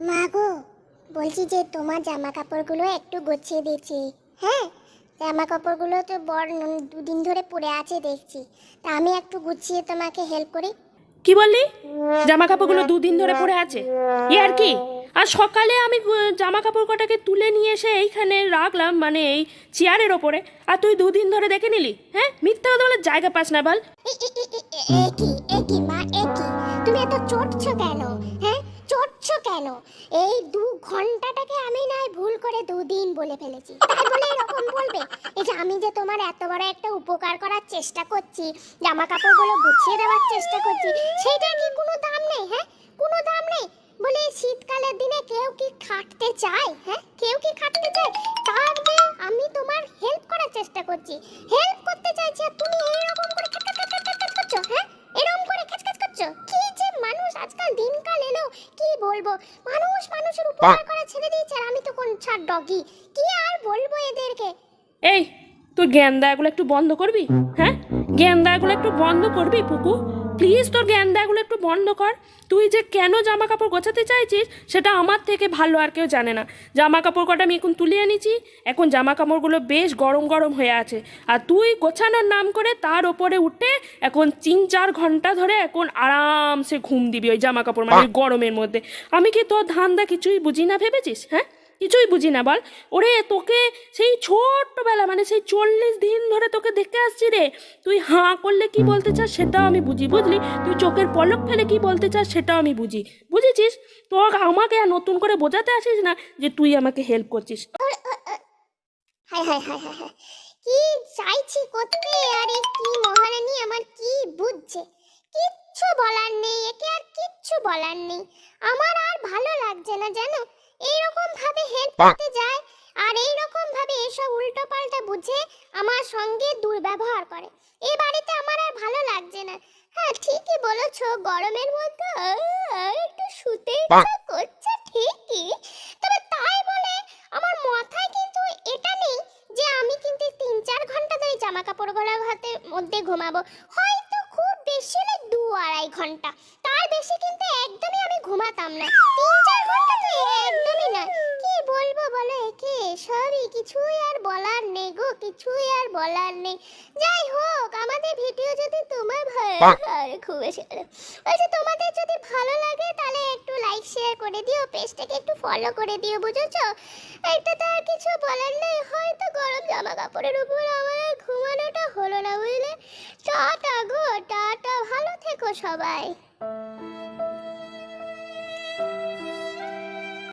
মা গো বলছি যে তোমার জামা কাপড়গুলো একটু গুছিয়ে দিচ্ছি। হ্যাঁ জামা কাপড়গুলো তো বড় দুদিন ধরে পড়ে আছে দেখছি। তা আমি একটু গুছিয়ে তোমাকে হেল্প করি। কি বললি? জামা কাপড়গুলো দুদিন ধরে পড়ে আছে? এ আর কি? আর সকালে আমি জামা কাপড় কটাকে তুলে নিয়ে এসে এইখানে রাখলাম মানে এই চেয়ারের ওপরে। আর তুই দুদিন ধরে দেখে নিলি হ্যাঁ? মিথ্যা কথা বলে জায়গা পাস না বল। এ- এ- এ- এ- এ- এ কি এ কি মা এ কি? তুমি এত চটছো কেন? হ্যাঁ? কেন এই দু ঘন্টাটাকে আমি নয়, ভুল করে দুদিন বলে ফেলেছি। বলে এরকম বলবে? এই যে আমি যে তোমার এত বড় একটা উপকার করার চেষ্টা করছি জামা কাপড়গুলো গুছিয়ে দেওয়ার চেষ্টা করছি, সেইটার কি কোনো দাম নেই হ্যাঁ? কোনো দাম নেই? বলে শীতকালের দিনে কেউ কি খাটতে চায় হ্যাঁ? কেউ কি খাটতে চায়? তার আমি তোমার হেল্প করার চেষ্টা করছি। হেল্প করতে চাইছি আর তুমি এইরকম করে করছ হ্যাঁ? আজকাল দিনকাল এলো কি বলব? মানুষ মানুষের উপকার করা ছেড়ে দিয়েছে আর আমি তো কোন ছাড় ডগি। কি আর বলব এদেরকে? এই তোর জ্ঞান দেয়াগুলো একটু বন্ধ করবি? হ্যাঁ? জ্ঞান দেয়াগুলো একটু বন্ধ করবি পুকু? প্লিজ তোর জ্ঞান দেয়াগুলো একটু বন্ধ কর। তুই যে কেন জামা কাপড় গোছাতে চাইছিস সেটা আমার থেকে ভালো আর কেউ জানে না। জামা কাপড় কটা আমি এখন তুলে এনেছি এখন জামা কাপড়গুলো বেশ গরম গরম হয়ে আছে। আর তুই গোছানোর নাম করে তার ওপরে উঠে এখন তিন চার ঘণ্টা ধরে এখন আরামসে ঘুম দিবি ওই জামা কাপড় মানে গরমের মধ্যে। আমি কি তোর ধান্দা কিছুই বুঝি না ভেবেছিস হ্যাঁ? কিছুই বুঝি না বল। ওরে তোকে সেই ছোট্টবেলা মানে সেই চল্লিশ দিন ধরে তোকে দেখে আসছি রে। তুই হাঁ করলে কি বলতে চাস সেটাও আমি বুঝি বুঝলি? তুই চোখের পলক ফেলে কি বলতে চাস সেটাও আমি বুঝি। বুঝেছিস? তোর আমাকে আর নতুন করে বোঝাতে আসিস না যে তুই আমাকে হেল্প করছিস। হায় হায় হায় হায় হায় কি চাইছি করতে? আর কি মহারানী আমার কি বুঝছে? কিচ্ছু বলার নেই একে আর কিচ্ছু বলার নেই। আমার আর ভালো লাগছে না জানো? এইরকম ভাবে হেল্প করতে যায় আর এইরকম ভাবে এসব উল্টো পাল্টা বুঝে আমার সঙ্গে দুর্ব্যবহার করে। এই বাড়িতে আমার আর ভালো লাগছে না। হ্যাঁ ঠিকই বলেছ গরমের মধ্যে একটু শুতে ইচ্ছা করছে ঠিকই। তবে তাই বলে আমার মাথায় কিন্তু এটা নেই যে আমি কিন্তু তিন চার ঘণ্টা ধরে জামা কাপড় গলা হাতে মধ্যে ঘুমাবো। হয়তো খুব বেশি হলে দু আড়াই ঘণ্টা। তার বেশি কিন্তু একদমই আমি ঘুমাতাম না। তিন চার ঘণ্টা তো একদমই না কি বলব বলো একে? সরি কিছুই আর বলার নেই গো কিছুই আর বলার নেই। যাই হোক আমাদের ভিডিও যদি তোমার ভালো আরে খুব বলছি তোমাদের যদি ভালো লাগে তাহলে একটু লাইক শেয়ার করে দিও পেজটাকে একটু ফলো করে দিও বুঝেছ? এটা তো আর কিছু বলার নেই। হয়তো গরম জামা কাপড়ের উপর আমার আর ঘুমানোটা হলো না বুঝলে? টাটা গো টাটা। ভালো থেকো সবাই।